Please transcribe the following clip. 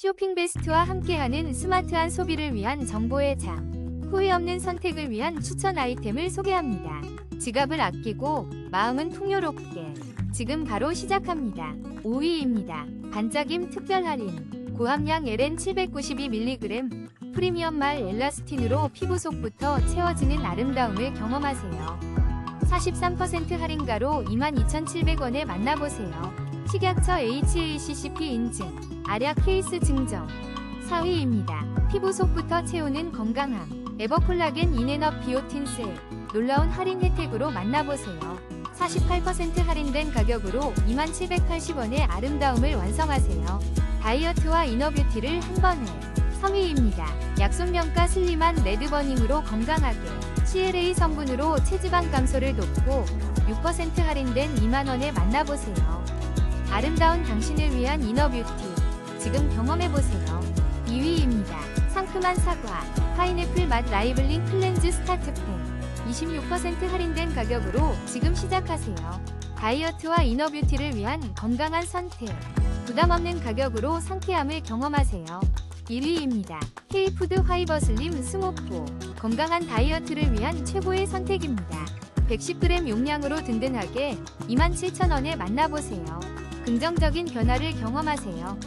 쇼핑 베스트와 함께하는 스마트한 소비를 위한 정보의 장. 후회 없는 선택을 위한 추천 아이템을 소개합니다. 지갑을 아끼고 마음은 풍요롭게. 지금 바로 시작합니다. 5위입니다. 반짝임 특별 할인. 고함량 LN 792mg 프리미엄 말 엘라스틴으로 피부 속부터 채워지는 아름다움을 경험하세요. 43% 할인가로 22,700원에 만나보세요. 식약처 HACCP 인증, 알약 케이스 증정. 4위입니다. 피부 속부터 채우는 건강함. 에버콜라겐 인앤업 비오틴 셀. 놀라운 할인 혜택으로 만나보세요. 48% 할인된 가격으로 2780원의 아름다움을 완성하세요. 다이어트와 이너뷰티를 한 번에. 3위입니다. 약손명가 슬림한 레드버닝으로 건강하게. CLA 성분으로 체지방 감소를 돕고 6% 할인된 2만원에 만나보세요. 아름다운 당신을 위한 이너뷰티. 지금 경험해보세요. 2위입니다. 상큼한 사과, 파인애플 맛 라이블링 클렌즈 스타트팩. 26% 할인된 가격으로 지금 시작하세요. 다이어트와 이너뷰티를 위한 건강한 선택. 부담 없는 가격으로 상쾌함을 경험하세요. 1위입니다. K푸드 화이버 슬림 스모포. 건강한 다이어트를 위한 최고의 선택입니다. 110g 용량으로 든든하게 27,000원에 만나보세요. 긍정적인 변화를 경험하세요.